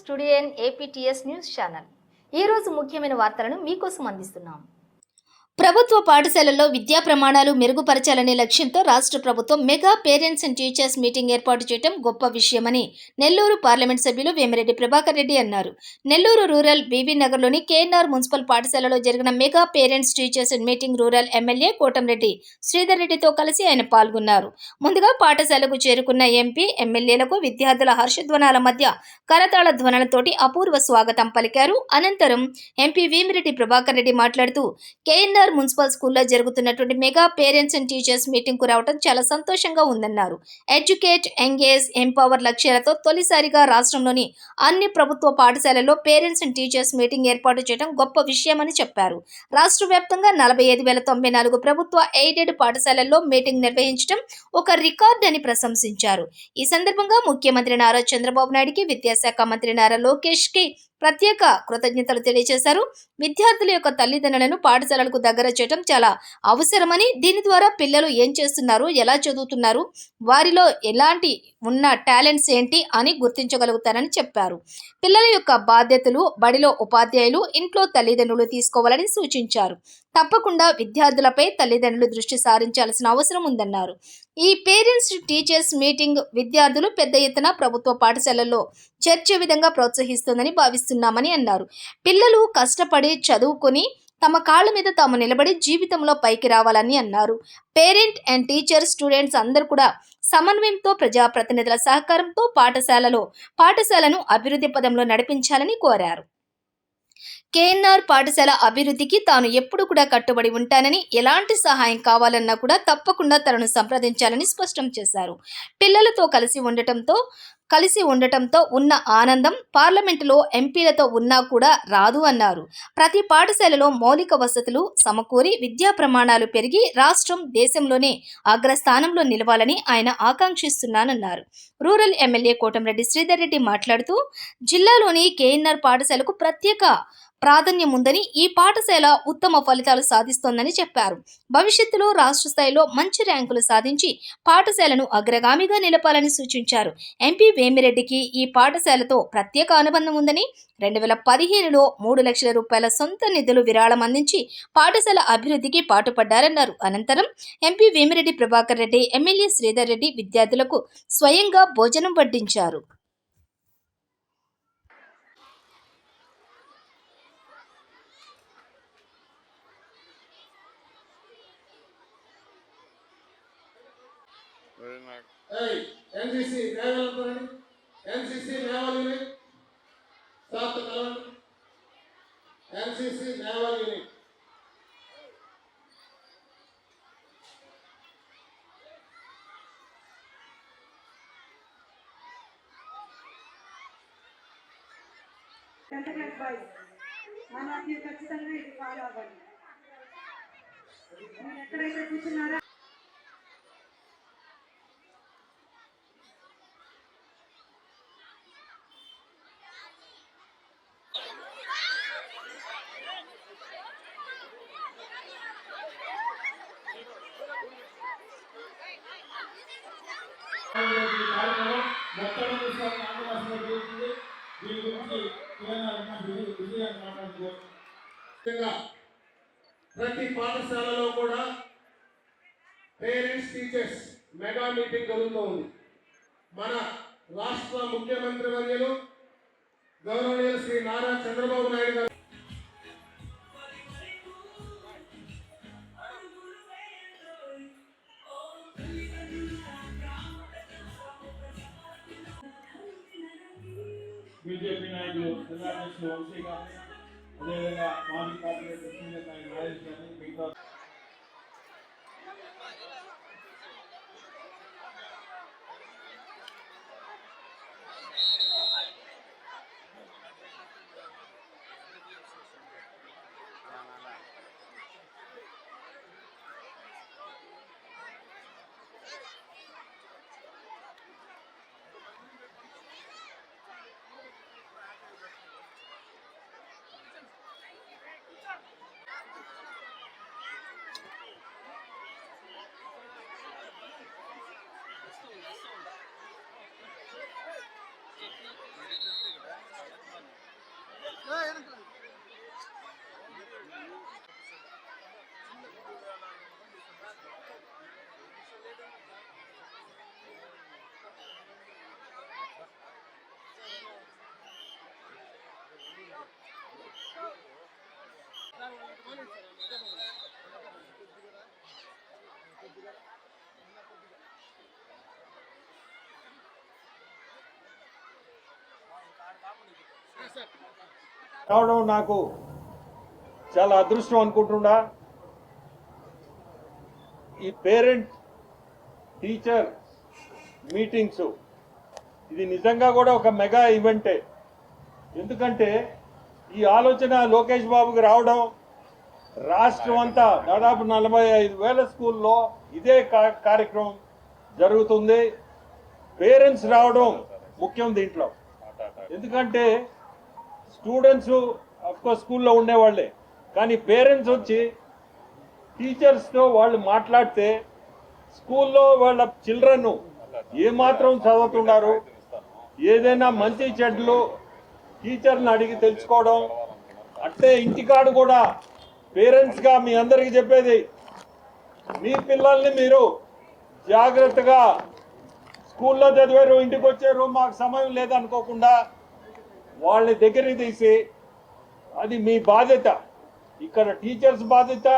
Studio APTS news channel. ఈరోజు ముఖ్యమైన వార్తలను మీకోసం అందిస్తున్నాం. ప్రభుత్వ పాఠశాలల్లో విద్యా ప్రమాణాలు మెరుగుపరచాలనే లక్ష్యంతో రాష్ట్ర ప్రభుత్వం mega parents and teachers meeting ఏర్పాటు చేయడం గొప్ప విషయమని నెల్లూరు పార్లమెంట్ సభ్యులు వేమిరెడ్డి ప్రభాకర్ రెడ్డి అన్నారు. నెల్లూరు రూరల్ బీబీ నగర్లోని కేఎన్ఆర్ మున్సిపల్ పాఠశాలలో జరిగిన mega parents teachers and meeting rural MLA Kotamreddy Sridhar రెడ్డితో కలిసి ఆయన పాల్గొన్నారు. ముందుగా పాఠశాలకు చేరుకున్న ఎంపీ ఎమ్మెల్యేలకు విద్యార్థుల హర్షధ్వనాల మధ్య కరతాళ ధ్వనులతోటి అపూర్వ స్వాగతం పలికారు. అనంతరం ఎంపీ వేమిరెడ్డి ప్రభాకర్ రెడ్డి మాట్లాడుతూ కేఎన్ఆర్ మున్సిపల్ స్కూల్లో జరుగుతున్నటువంటి మెగా పేరెంట్స్ అండ్ టీచర్స్ మీటింగ్కు రావడం చాలా సంతోషంగా ఉందన్నారు. ఎడ్యుకేట్ ఎంగేజ్ ఎంపవర్ లక్ష్యాలతో తొలిసారిగా రాష్ట్రంలోని అన్ని ప్రభుత్వ పాఠశాలల్లో పేరెంట్స్ అండ్ టీచర్స్ మీటింగ్ ఏర్పాటు చేయడం గొప్ప విషయమని చెప్పారు. రాష్ట్ర వ్యాప్తంగా నలభై ఐదు వేల తొంభై నాలుగు ప్రభుత్వ ఎయిడెడ్ పాఠశాలల్లో మీటింగ్ నిర్వహించడం ఒక రికార్డ్ అని ప్రశంసించారు. ఈ సందర్భంగా ముఖ్యమంత్రి నారా చంద్రబాబు నాయుడికి విద్యాశాఖ మంత్రి నారా లోకేష్కి ప్రత్యేక కృతజ్ఞతలు తెలియజేశారు. విద్యార్థుల యొక్క తల్లిదండ్రులను పాఠశాలలకు దగ్గర చేయడం చాలా అవసరమని దీని ద్వారా పిల్లలు ఏం చేస్తున్నారు ఎలా చదువుతున్నారు వారిలో ఎలాంటి ఉన్న టాలెంట్స్ ఏంటి అని గుర్తించగలుగుతారని చెప్పారు. పిల్లల యొక్క బాధ్యతలు బడిలో ఉపాధ్యాయులు ఇంట్లో తల్లిదండ్రులు తీసుకోవాలని సూచించారు. తప్పకుండా విద్యార్థులపై తల్లిదండ్రులు దృష్టి సారించాల్సిన అవసరం ఉందన్నారు. ఈ పేరెంట్స్ టీచర్స్ మీటింగ్ విద్యార్థులు పెద్ద ఎత్తున ప్రభుత్వ పాఠశాలల్లో చేర్చే విధంగా ప్రోత్సహిస్తుందని భావిస్తారు భావిస్తున్నామని అన్నారు. పిల్లలు కష్టపడి చదువుకొని తమ కాళ్ళ మీద తాము నిలబడి జీవితంలో పైకి రావాలని అన్నారు. పేరెంట్ అండ్ టీచర్ స్టూడెంట్స్ అందరూ కూడా సమన్వయంతో ప్రజాప్రతినిధుల సహకారంతో పాఠశాలలో పాఠశాలను అభివృద్ధి పదంలో నడిపించాలని కోరారు. కేఎన్ఆర్ పాఠశాల అభివృద్ధికి తాను ఎప్పుడు కూడా కట్టుబడి ఉంటానని ఎలాంటి సహాయం కావాలన్నా కూడా తప్పకుండా తనను సంప్రదించాలని స్పష్టం చేశారు. పిల్లలతో కలిసి ఉండటంతో కలిసి ఉండటంతో ఉన్న ఆనందం పార్లమెంటులో ఎంపీలతో ఉన్నా కూడా రాదు అన్నారు. ప్రతి పాఠశాలలో మౌలిక వసతులు సమకూరి విద్యా ప్రమాణాలు పెరిగి రాష్ట్రం దేశంలోనే అగ్రస్థానంలో నిలవాలని ఆయన ఆకాంక్షిస్తున్నానన్నారు. రూరల్ ఎమ్మెల్యే కోటంరెడ్డి శ్రీధర్ రెడ్డి మాట్లాడుతూ జిల్లాలోని కేఎన్ఆర్ పాఠశాలకు ప్రత్యేక ప్రాధాన్యం ఉందని ఈ పాఠశాల ఉత్తమ ఫలితాలు సాధిస్తోందని చెప్పారు. భవిష్యత్తులో రాష్ట్ర స్థాయిలో మంచి ర్యాంకులు సాధించి పాఠశాలను అగ్రగామిగా నిలపాలని సూచించారు. ఎంపీ వేమిరెడ్డికి ఈ పాఠశాలతో ప్రత్యేక అనుబంధం ఉందని రెండు వేల పదిహేనులో మూడు లక్షల రూపాయల సొంత నిధులు విరాళం అందించి పాఠశాల అభివృద్ధికి పాటుపడ్డారన్నారు. అనంతరం ఎంపీ వేమిరెడ్డి ప్రభాకర్ రెడ్డి ఎమ్మెల్యే శ్రీధర్ రెడ్డి విద్యార్థులకు స్వయంగా భోజనం వడ్డించారు. ఎన్సీసీ నేవల్ అంటారండి ఎన్సీసీ నేవల్ యూనిట్ సార్తో కలవండి NCC naval unit Thank you, advice. ప్రతి పాఠశాలలో కూడా పేరెంట్స్ టీచర్స్ మెగా మీటింగ్ జరుగుతూ ఉంది. మన రాష్ట్ర ముఖ్యమంత్రి వర్యులు గౌరవనీయులు శ్రీ నారా చంద్రబాబు నాయుడు గారు. బీజేపీ నాయకులు తెలంగాణ వంశీ గారు అదేవిధంగా మాజీ కార్పొరేటర్ సీనియర్ నాయకులు నరేష్ గారిని మిగతా రావడం నాకు చాలా అదృష్టం అనుకుంటున్నా ఈ పేరెంట్ టీచర్ మీటింగ్స్ ఇది నిజంగా కూడా ఒక మెగా ఈవెంటే. ఎందుకంటే ఈ ఆలోచన లోకేష్ బాబుకి రావడం రాష్ట్రం అంతా దాదాపు నలభై ఐదు వేల స్కూల్లో ఇదే కార్యక్రమం జరుగుతుంది. పేరెంట్స్ రావడం ముఖ్యం దీంట్లో. ఎందుకంటే స్టూడెంట్స్ అఫ్కోర్స్ స్కూల్లో ఉండేవాళ్ళే. కానీ పేరెంట్స్ వచ్చి టీచర్స్తో వాళ్ళు మాట్లాడితే స్కూల్లో వాళ్ళ చిల్డ్రన్ ఏమాత్రం చదువుతున్నారు ఏదైనా మంచి చెడ్లు టీచర్ని అడిగి తెలుసుకోవడం. అట్టే ఇంటికాడు కూడా పేరెంట్స్గా మీ అందరికీ చెప్పేది మీ పిల్లల్ని మీరు జాగ్రత్తగా స్కూల్లో చదివారు ఇంటికి వచ్చారు మాకు సమయం లేదనుకోకుండా వాళ్ళని దగ్గర తీసి అది మీ బాధ్యత. ఇక్కడ టీచర్స్ బాధ్యత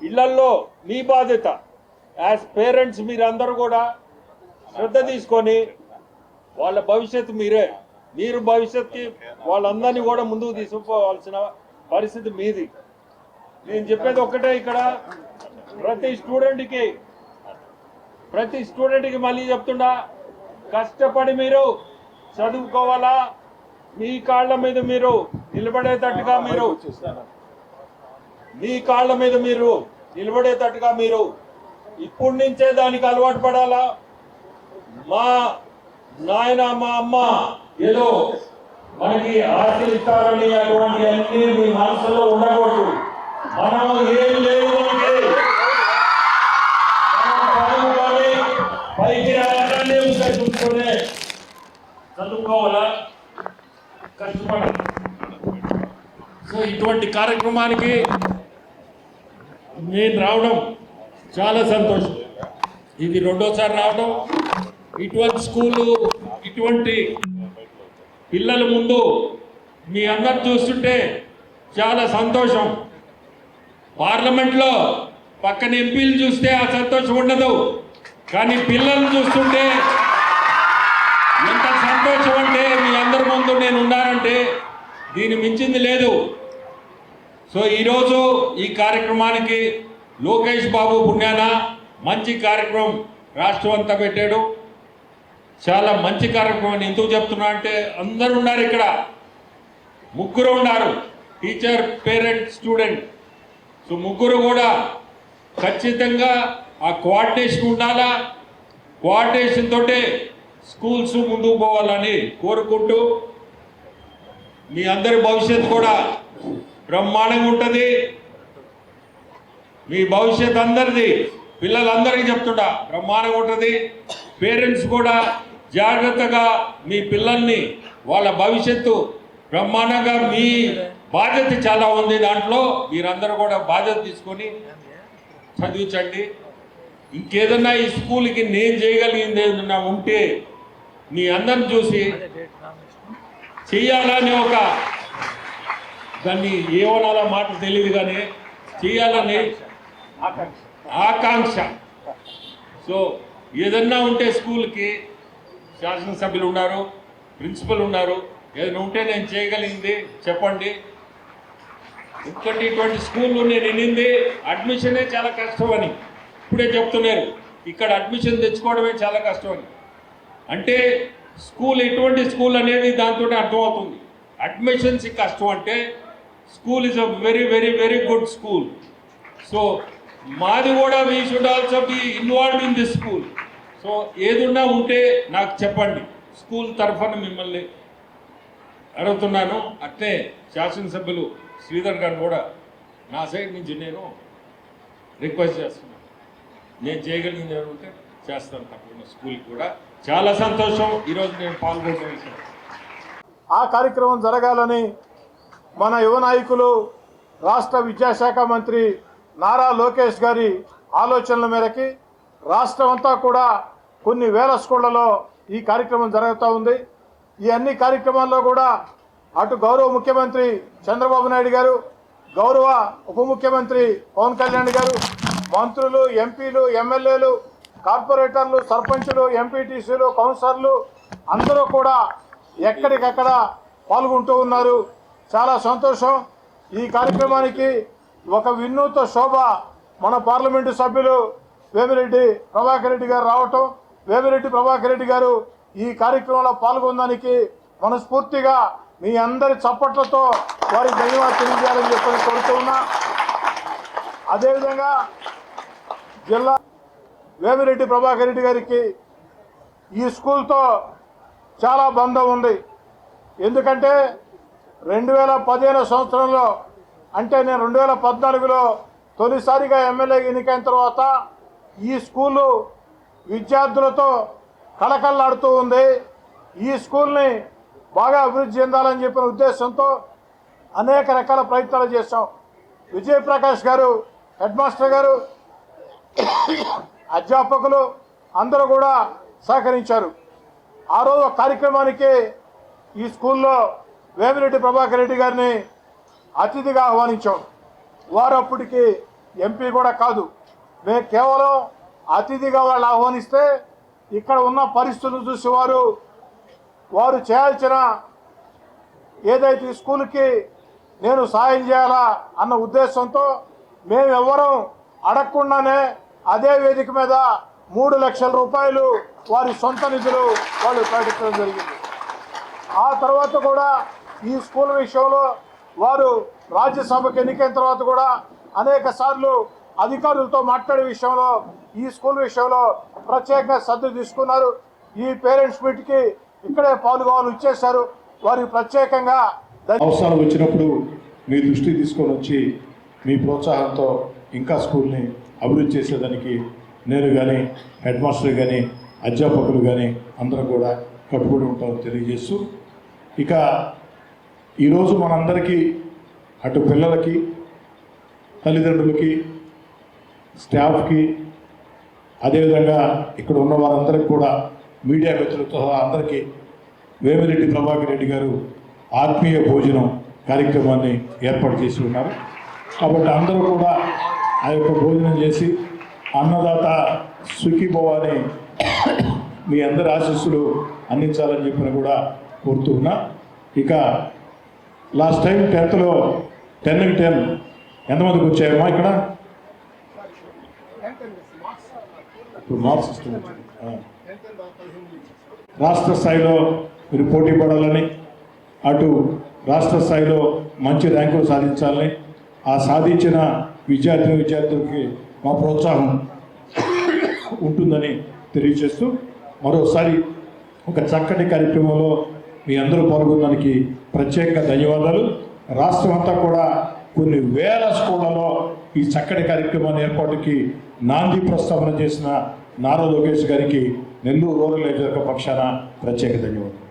ఇళ్ళల్లో మీ బాధ్యత. యాజ్ పేరెంట్స్ మీరందరూ కూడా శ్రద్ధ తీసుకొని వాళ్ళ భవిష్యత్తు మీరే. మీరు భవిష్యత్తుకి వాళ్ళందరినీ కూడా ముందుకు తీసుకుపోవాల్సిన పరిస్థితి మీది. నేను చెప్పేది ఒక్కటే ఇక్కడ. ప్రతి స్టూడెంట్కి ప్రతి స్టూడెంట్కి మళ్ళీ చెప్తున్నా కష్టపడి మీరు చదువుకోవాలా? మీ కాళ్ళ మీద మీరు నిలబడేటట్టుగా మీరు మీ కాళ్ళ మీద మీరు నిలబడేటట్టుగా మీరు ఇప్పటి నుంచే దానికి అలవాటు పడాలా? మా నాయన మా అమ్మ ఏదో మనకి ఆశలు ఇస్తారని అటువంటి అన్ని మీ మనసులో ఉండకూడదు మనం ఏం లేదు మనకి మనం చదువుకొని పైకి రావాలని ఉంటాయి చూసుకునే చదువుకోవాలా కష్టపడాలి సో ఇటువంటి కార్యక్రమానికి నేను రావడం చాలా సంతోషం. ఇది రెండోసారి రావడం. ఇటువంటి స్కూలు ఇటువంటి పిల్లల ముందు మీ అందరు చూస్తుంటే చాలా సంతోషం. పార్లమెంట్లో పక్కన ఎంపీలు చూస్తే ఆ సంతోషం ఉండదు. కానీ పిల్లల్ని చూస్తుంటే ఎంత సంతోషం అంటే మీ అందరి ముందు నేను ఉన్నానంటే దీని మించింది లేదు. సో ఈరోజు ఈ కార్యక్రమానికి లోకేష్ బాబు పుణ్యాన మంచి కార్యక్రమం రాష్ట్రం అంతా పెట్టాడు. చాలా మంచి కార్యక్రమం ఎందుకు చెప్తున్నా అంటే అందరు ఉన్నారు ఇక్కడ. ముగ్గురు ఉన్నారు. Teacher parent student. సో ముగ్గురు కూడా ఖచ్చితంగా ఆ కోఆర్డినేషన్ ఉండాలా? కోఆర్డినేషన్ తోటే స్కూల్స్ ముందుకు పోవాలని కోరుకుంటూ మీ అందరి భవిష్యత్తు కూడా బ్రహ్మాండంగా ఉంటుంది. మీ భవిష్యత్ అందరిది. పిల్లలందరికీ చెప్తుంటా బ్రహ్మాండంగా ఉంటుంది. పేరెంట్స్ కూడా జాగ్రత్తగా మీ పిల్లల్ని వాళ్ళ భవిష్యత్తు బ్రహ్మాండంగా మీ బాధ్యత చాలా ఉంది దాంట్లో. మీరందరూ కూడా బాధ్యత తీసుకొని చదివించండి. ఇంకేదన్నా ఈ స్కూల్కి నేను చేయగలిగింది ఏదన్నా ఉంటే మీ అందరిని చూసి చెయ్యాలని ఒక దాన్ని ఏమనాలో మాట తెలియదు కానీ చేయాలని ఆకాంక్ష. సో ఏదన్నా ఉంటే స్కూల్కి శాసనసభ్యులు ఉన్నారు ప్రిన్సిపల్ ఉన్నారు ఏదైనా ఉంటే నేను చేయగలిగింది చెప్పండి. ఎందుకంటే ఇటువంటి స్కూల్లో నేను వినింది అడ్మిషనే చాలా కష్టం అని ఇప్పుడే చెప్తున్నారు ఇక్కడ అడ్మిషన్ తెచ్చుకోవడమే చాలా కష్టం అని అంటే స్కూల్ ఎటువంటి స్కూల్ అనేది దాంతో అర్థమవుతుంది. అడ్మిషన్స్ కష్టం అంటే school is a very very very good school so మాది కూడా we should also be involve in this school so ఏదున్నా ఉంటే నాకు చెప్పండి. స్కూల్ తరఫున మిమ్మల్ని అడుగుతున్నాను. అట్లే శాసనసభ్యులు శ్రీధర్ గారు కూడా నా సైడ్ నుంచి నేను రిక్వెస్ట్ చేస్తున్నాను. నేను చేయగలిగింది ఏమంటే చేస్తాను తప్పకుండా స్కూల్కి కూడా. చాలా సంతోషం. ఈరోజు నేను పాల్గొంటున్నాను. ఆ కార్యక్రమం జరగాలని మన యువ నాయకులు రాష్ట్ర విద్యాశాఖ మంత్రి నారా లోకేష్ గారి ఆలోచనల మేరకి రాష్ట్రం అంతా కూడా కొన్ని వేల స్కూళ్ళలో ఈ కార్యక్రమం జరుగుతూ ఉంది. ఈ అన్ని కార్యక్రమాల్లో కూడా అటు గౌరవ ముఖ్యమంత్రి చంద్రబాబు నాయుడు గారు గౌరవ ఉప ముఖ్యమంత్రి పవన్ కళ్యాణ్ గారు మంత్రులు ఎంపీలు ఎమ్మెల్యేలు కార్పొరేటర్లు సర్పంచులు ఎంపీటీసీలు కౌన్సిలర్లు అందరూ కూడా ఎక్కడికక్కడ పాల్గొంటూ ఉన్నారు. చాలా సంతోషం. ఈ కార్యక్రమానికి ఒక వినూత శోభ మన పార్లమెంటు సభ్యులు వేమిరెడ్డి ప్రభాకర్ రెడ్డి గారు రావటం. వేమిరెడ్డి ప్రభాకర్ రెడ్డి గారు ఈ కార్యక్రమంలో పాల్గొనడానికి మనస్ఫూర్తిగా మీ అందరి చప్పట్లతో వారికి ధన్యవాదాలు తెలియజేయాలని చెప్పని కోరుతూ ఉన్నా. అదేవిధంగా జిల్లా వేమిరెడ్డి ప్రభాకర్ రెడ్డి గారికి ఈ స్కూల్తో చాలా బంధం ఉంది. ఎందుకంటే రెండు వేల పదిహేను సంవత్సరంలో అంటే నేను రెండు వేల పద్నాలుగులో తొలిసారిగా ఎమ్మెల్యే ఎన్నికైన తర్వాత ఈ స్కూలు విద్యార్థులతో కళకళలాడుతూ ఉంది. ఈ స్కూల్ని బాగా అభివృద్ధి చెందాలని చెప్పిన ఉద్దేశంతో అనేక రకాల ప్రయత్నాలు చేశాం. విజయప్రకాష్ గారు హెడ్ మాస్టర్ గారు అధ్యాపకులు అందరూ కూడా సహకరించారు. ఆ రోజు కార్యక్రమానికి ఈ స్కూల్లో వేమిరెడ్డి ప్రభాకర్ రెడ్డి గారిని అతిథిగా ఆహ్వానించాం. వారు అప్పటికి ఎంపీ కూడా కాదు. మేము కేవలం అతిథిగా వాళ్ళు ఆహ్వానిస్తే ఇక్కడ ఉన్న పరిస్థితులు చూసి వారు వారు చేయాల్సిన ఏదైతే ఈ స్కూల్కి నేను సాయం చేయాలా అన్న ఉద్దేశంతో మేము ఎవ్వరం అడగకుండానే అదే వేదిక మీద మూడు లక్షల రూపాయలు వారి సొంత నిధులు వాళ్ళు ప్రకటించడం జరిగింది. ఆ తర్వాత కూడా ఈ స్కూల్ విషయంలో వారు రాజ్యసభకు ఎన్నికైన తర్వాత కూడా అనేక సార్లు అధికారులతో మాట్లాడే విషయంలో ఈ స్కూల్ విషయంలో ప్రత్యేకంగా శ్రద్ధ తీసుకున్నారు. ఈ పేరెంట్స్ మీట్కి ఇక్కడే పాల్గొని ఇచ్చేశారు వారికి ప్రత్యేకంగా అవసరం వచ్చినప్పుడు మీ దృష్టి తీసుకొని వచ్చి మీ ప్రోత్సాహంతో ఇంకా స్కూల్ని అభివృద్ధి చేసేదానికి నేను కానీ హెడ్ మాస్టర్ కానీ అధ్యాపకులు కానీ అందరం కూడా కట్టుబడి ఉంటామని తెలియజేస్తూ ఇక ఈరోజు మనందరికీ అటు పిల్లలకి తల్లిదండ్రులకి స్టాఫ్కి అదేవిధంగా ఇక్కడ ఉన్న వారందరికీ కూడా మీడియా మిత్రులతో అందరికీ వేమిరెడ్డి ప్రభాకర్ రెడ్డి గారు ఆత్మీయ భోజనం కార్యక్రమాన్ని ఏర్పాటు చేసి ఉన్నారు. కాబట్టి అందరూ కూడా ఆ యొక్క భోజనం చేసి అన్నదాత సుఖీభవాని మీ అందరి ఆశీస్సులు అందించాలని చెప్పిన కూడా కోరుతూ ఉన్నా. ఇక లాస్ట్ టైం టెన్త్లో టెన్కి టెన్ ఎంతమందికి వచ్చాయమ్మా ఇక్కడ? ఇప్పుడు మార్క్స్ రాష్ట్ర స్థాయిలో మీరు పోటీ పడాలని అటు రాష్ట్ర స్థాయిలో మంచి ర్యాంకులు సాధించాలని ఆ సాధించిన విద్యార్థి విద్యార్థులకి మా ప్రోత్సాహం ఉంటుందని తెలియజేస్తూ మరోసారి ఒక చక్కటి కార్యక్రమంలో మీ అందరూ పాల్గొనడానికి ప్రత్యేకంగా ధన్యవాదాలు. రాష్ట్రం అంతా కూడా కొన్ని వేల స్కూళ్ళలో ఈ చక్కటి కార్యక్రమాన్ని ఏర్పాటుకి నాంది ప్రస్తావన చేసిన నారా లోకేష్ గారికి నెల్లూరు రూరల్ నియోజకవర్గ పక్షాన ప్రత్యేక ధన్యవాదాలు.